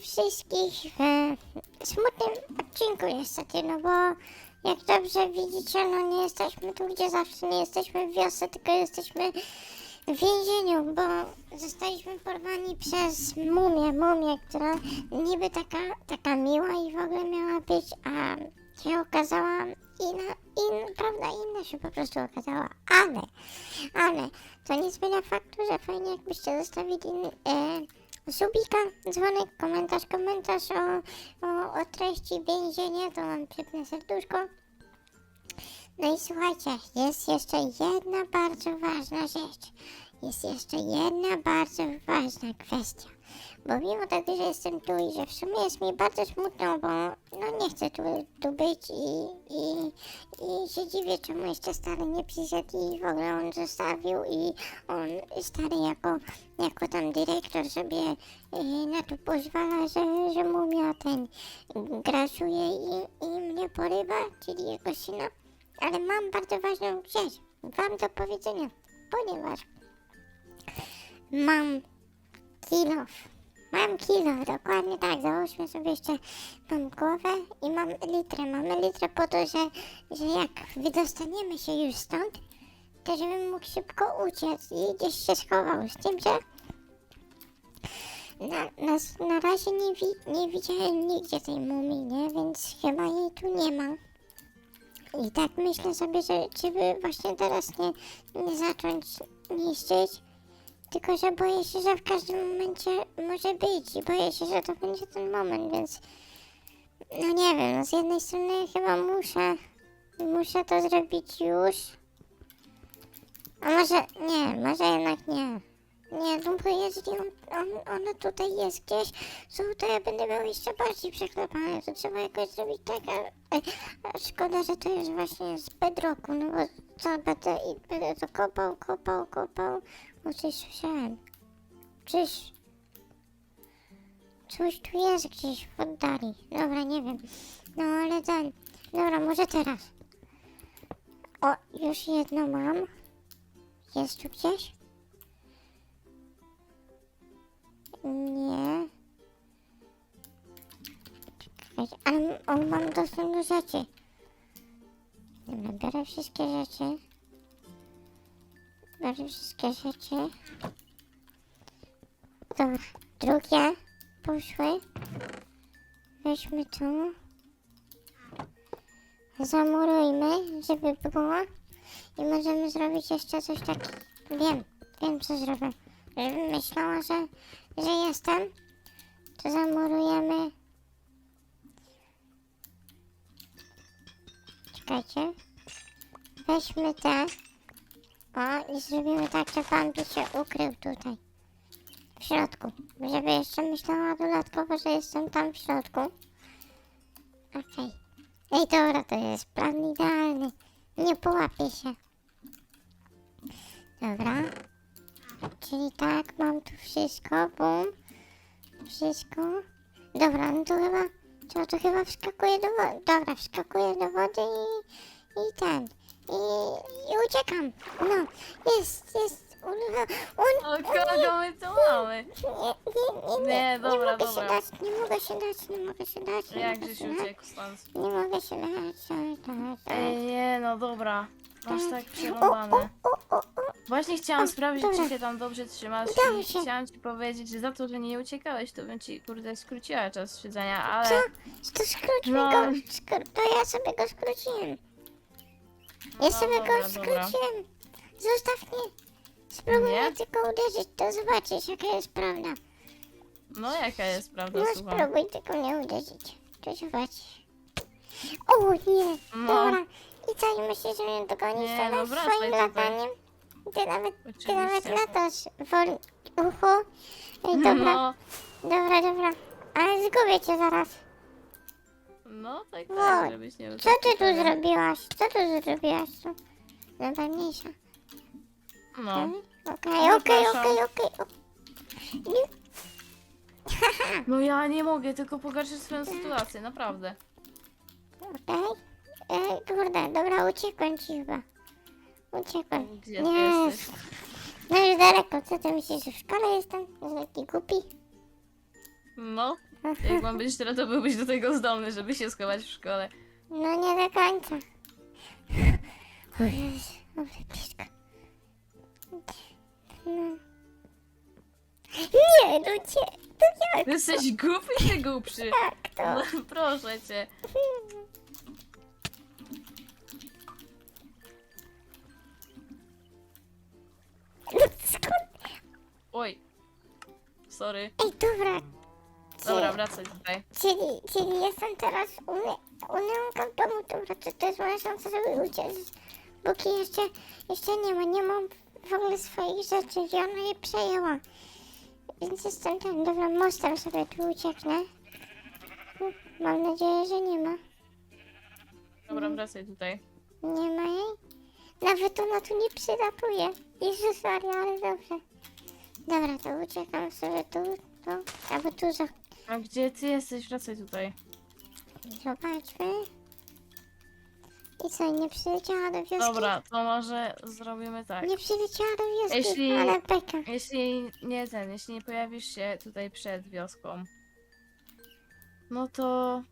wszystkich w smutnym odcinku niestety, no bo jak dobrze widzicie, no nie jesteśmy tu, gdzie zawsze nie jesteśmy w wiosce, tylko jesteśmy w więzieniu, bo zostaliśmy porwani przez mumię, mumię, która niby taka, taka miła i w ogóle miała być, a się okazała inna, in, prawda, inna się po prostu okazała, ale, ale to nie zmienia faktu, że fajnie jakbyście zostawili e, subika, dzwonek, komentarz, komentarz o, o, o treści więzienia, to mam przypnę serduszko. No i słuchajcie, jest jeszcze jedna bardzo ważna rzecz. Jest jeszcze jedna bardzo ważna kwestia. Bo mimo tego, że jestem tu i że w sumie jest mi bardzo smutno, bo no nie chcę tu, tu być i, i, i się dziwię, czemu jeszcze stary nie przyszedł i w ogóle on zostawił i on stary jako, jako tam dyrektor sobie y, na to pozwala, że, że mumia ten grasuje i, i mnie porywa, czyli jego syna. Ale mam bardzo ważną rzecz wam do powiedzenia, ponieważ mam kilof. Mam kilo, dokładnie tak. Załóżmy sobie jeszcze, mam głowę i mam litrę. Mamy litrę po to, że, że jak wydostaniemy się już stąd, to żebym mógł szybko uciec i gdzieś się schował. Z tym, że na, na, na razie nie, wi, nie widziałem nigdzie tej mumii, nie? Więc chyba jej tu nie ma. I tak myślę sobie, że żeby właśnie teraz nie, nie zacząć niszczyć, tylko że boję się, że w każdym momencie może być i boję się, że to będzie ten moment, więc no nie wiem, no z jednej strony chyba muszę, muszę to zrobić już, a może nie, może jednak nie. Nie, no bo jeżeli on, on, ona tutaj jest gdzieś, to, ja będę miał jeszcze bardziej przeklepane, to trzeba jakoś zrobić tak, a, a, szkoda, że to jest właśnie z bedroku, no bo co będę, i będę to kopał, kopał, kopał, o coś słyszałem. Czyż... Coś tu jest gdzieś w oddali. Dobra, nie wiem. No ale ten... Dobra, może teraz. O, już jedno mam. Jest tu gdzieś? Nie. Czekajcie, ale mam dostęp do rzeczy. Dobra, biorę wszystkie rzeczy. Biorę wszystkie rzeczy. Dobra, drugie poszły. Weźmy tu. Zamurujmy, żeby było. I możemy zrobić jeszcze coś takiego. Wiem, wiem co zrobię. Żebym myślała, że, że jestem, to zamurujemy. Czekajcie. Weźmy te. O, i zrobimy tak, że by się ukrył tutaj. W środku. Żeby jeszcze myślała dodatkowo, że jestem tam w środku. Okej. Ej, dobra, to jest plan idealny. Nie połapię się. Dobra. Czyli tak, mam tu wszystko, bum. Wszystko. Dobra, no to chyba, to, to chyba wskakuję do wody. Dobra, wskakuję do wody i, i ten. I, i uciekam. No, jest, jest. Urywa. On, O kogo my tu mamy? nie, nie, nie, nie, Nie, dobra, mogę dobra. się dać, nie mogę się dać, nie mogę się dać. Nie Jak mogę żeś się dać. uciekł stąd? Nie mogę się dać, dać, dać, dać. Ej, nie, no dobra. Masz tak przerąbane. o, o, o. Właśnie chciałam sprawdzić, dobra. czy się tam dobrze trzymasz Udało i się. chciałam ci powiedzieć, że za to, że nie uciekałeś, to bym ci, kurde, skróciła czas siedzenia, Co? ale... To skróćmy No. go, skr- to ja sobie go skróciłem. Ja No sobie dobra, go dobra. skróciłem. Zostaw mnie. Spróbuj Nie? mnie tylko uderzyć, to zobaczysz jaka jest prawda. No jaka jest prawda, No słucham. spróbuj tylko mnie uderzyć. To zobaczysz. O nie, No. dobra. I co, i myślisz, że mnie dogonisz Nie, teraz no wracaj swoim tutaj. lataniem? Ty nawet, ty nawet Oczywiście. latasz wol... ucho. Ej, dobra, No, dobra, dobra. Ale zgubię cię zaraz. No tak, Wow. tak, żebyś nie Co ty tu zrobiłaś? Co tu zrobiłaś tu? Najważniejsza. No, Okej, okej, okej, okej. Nie- no ja nie mogę, tylko pogarszyć swoją sytuację, naprawdę. Okej. Ej, kurde, dobra, uciekłem ci chyba. Uciekłem. Gdzie ty Nie. jesteś? No już daleko, co ty myślisz, że w szkole jestem? Że taki głupi? No, Jak mam być teraz, to byłbyś do tego zdolny, żeby się schować w szkole. No nie do końca. O Jezu, dobrze, blisko. No. Nie, no nie, to jak Ty jesteś głupi czy głupszy? tak to? No, proszę cię. No skąd? Oj. Sorry. Ej, dobra. Dobra, wracaj tutaj. Czyli, czyli jestem teraz u, nie, u Neonka w domu, to, to jest moja szansa, żeby uciec. Póki jeszcze, jeszcze nie ma, nie mam w ogóle swoich rzeczy i ona je przejęła. Więc jestem tam, dobra, mostem sobie tu ucieknę. Mam nadzieję, że nie ma. Dobra, wracaj tutaj. Nie ma jej? Nawet ona tu nie przylatuje. Jezus Maria, ale dobrze. Dobra, to uciekam sobie tu, tu, albo tu za... A gdzie ty jesteś? Wracaj tutaj. Zobaczmy. I co, nie przyleciała do wioski? Dobra, to może zrobimy tak. Nie przyleciała do wioski, Jeśli- ale beka. Jeśli nie ten, jeśli nie pojawisz się tutaj przed wioską, no to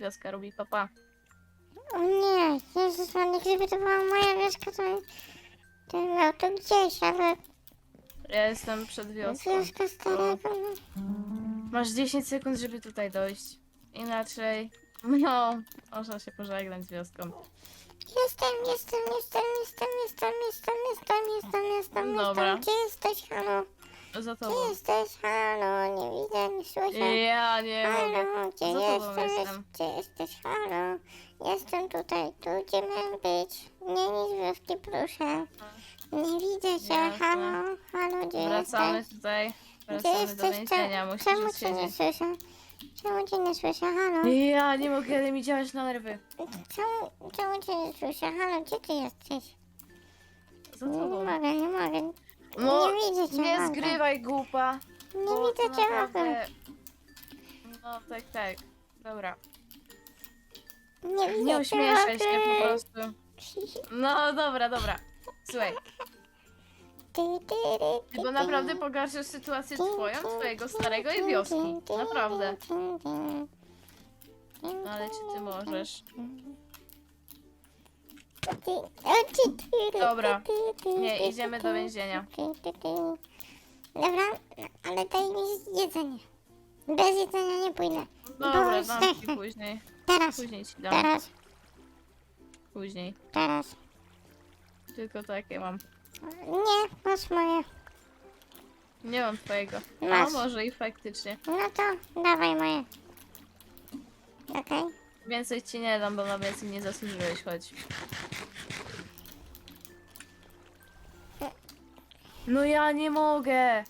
wioska robi papa. O nie, Jezus Maria, gdyby to była moja wioska, to, to bym miał to gdzieś, ale Ja jestem przed wioską. starego. Masz 10 sekund, żeby tutaj dojść. Inaczej, no, można się pożegnać z wioską. Jestem, jestem, jestem, jestem, jestem, jestem, jestem, jestem, jestem, Dobra. jestem. Gdzie jesteś, halo? Za Gdzie tobą. jesteś, halo? Nie widzę, nie słyszę. Ja nie mogę. Halo, gdzie Za tobą jesteś? jestem. Gdzie jesteś, halo? Jestem tutaj, tu gdzie miałem być. Nie nic wioski, proszę. Nie widzę cię, Jasne. halo? Halo, gdzie Wracamy jesteś? tutaj. Gdzie Wracamy do jesteś? więzienia. Czemu- Czemu Musisz cię nie siedzieć. słyszę? Czemu cię nie słyszę, halo? Ja nie mogę, ale mi działać na nerwy. Czemu, czemu cię nie słyszę, halo? Gdzie ty jesteś? Za Nie, nie tobą. mogę, nie mogę. No, nie widzę cię, nie Magda. zgrywaj głupa. Nie bo widzę cię ogóle. naprawdę- No tak, tak. Dobra. Nie widzę Nie cię uśmieszaj się po prostu. No dobra, dobra. Słuchaj, bo naprawdę pogarszasz sytuację twoją, twojego starego i wioski. Naprawdę. No ale czy ty możesz? Dobra. Nie, idziemy do więzienia. Dobra, ale daj mi jedzenie. Bez jedzenia nie pójdę. Dobra, Bo dam ci później. Teraz, Później ci dam. teraz, Później. teraz. Tylko takie mam. Nie, masz moje. Nie mam twojego. No Masz. może i faktycznie. No to dawaj moje. Okej? Więcej ci nie dam, bo na więcej nie zasłużyłeś, chodź. No ja nie mogę!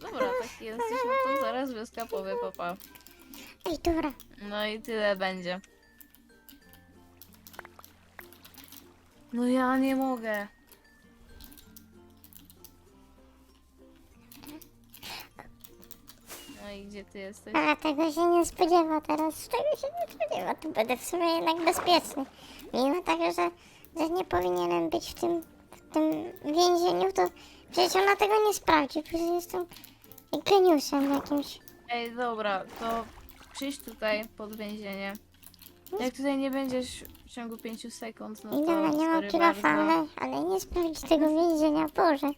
Dobra, taki jesteś, no to zaraz wioska powie papa. Ej, dobra. No i tyle będzie. No ja nie mogę. I gdzie ty jesteś? A tego się nie spodziewa teraz. Tego się nie spodziewa. Tu będę w sumie jednak bezpieczny. Mimo tego, że, że nie powinienem być w tym, w tym więzieniu, to przecież ona tego nie sprawdzi. Przecież jestem geniuszem jakimś. Ej, dobra, to przyjdź tutaj pod więzienie. Jak tutaj nie będziesz w ciągu 5 sekund, no I to dobra, nie mam sorry kilofa, bardzo. ale, ale nie sprawdzi tego więzienia. Boże.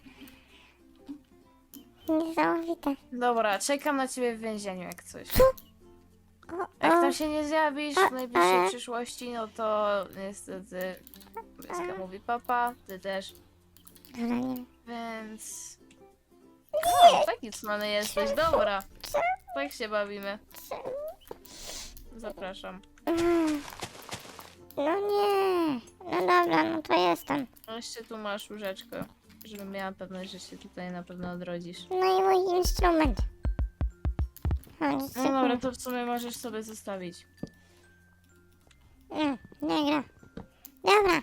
Niesamowite. Dobra, czekam na ciebie w więzieniu jak coś. O, Jak o. tam się nie zjawisz w najbliższej przyszłości, no to niestety Wieska mówi papa, ty też, Dobra, nie wiem. więc... O, taki cmany jesteś, dobra. Tak się bawimy. Zapraszam. Mm. No nie. No dobra, no to jestem. Jeszcze tu masz łóżeczko, żebym miała pewność, że się tutaj na pewno odrodzisz. No i mój instrument. O, No dobra, to w sumie możesz sobie zostawić. Nie gra. Dobra,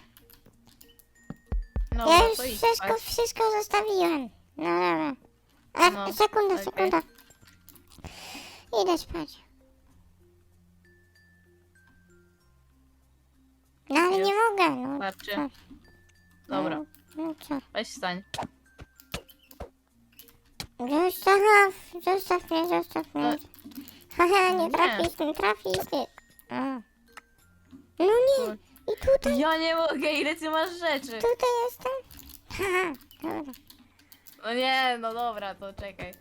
No, ja no już to idź wszystko, wszystko zostawiłem. No dobra. A, No, sekunda, okej. sekunda. Idę spać. No ale nie mogę, no. Starczy. Dobra, No, no co? weź wstań. Zostaw, zostaw mnie, zostaw mnie. No. Haha, nie Nie. trafisz, nie trafisz, nie. A. No nie, i tutaj, Ja nie mogę, ile ty masz rzeczy? tutaj jestem. Haha, dobra. No nie, no dobra, to czekaj.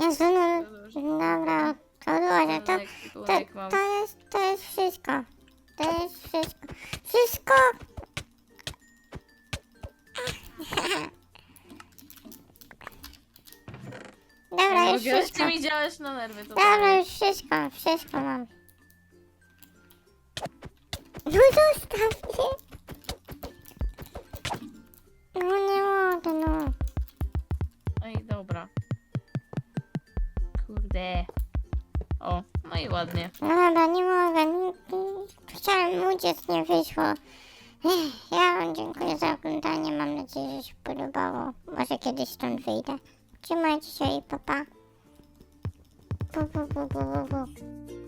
Jezu, no, dobra, to odłożę, to, to, Tunek mam. to jest, to jest wszystko. To jest wszystko. Wszystko! Mogę, wszystko. ty mi działasz na nerwy, to Dobra, już wszystko, wszystko mam. No zostaw mnie. No nie mogę, no. Ej, dobra. Kurde. O, no i ładnie. No dobra, nie mogę. Nie, nie, chciałem uciec, nie wyszło. Ech, Ja wam dziękuję za oglądanie. Mam nadzieję, że się podobało. Może kiedyś stąd wyjdę. Trzymajcie się i papa. Pa. 不不不不不不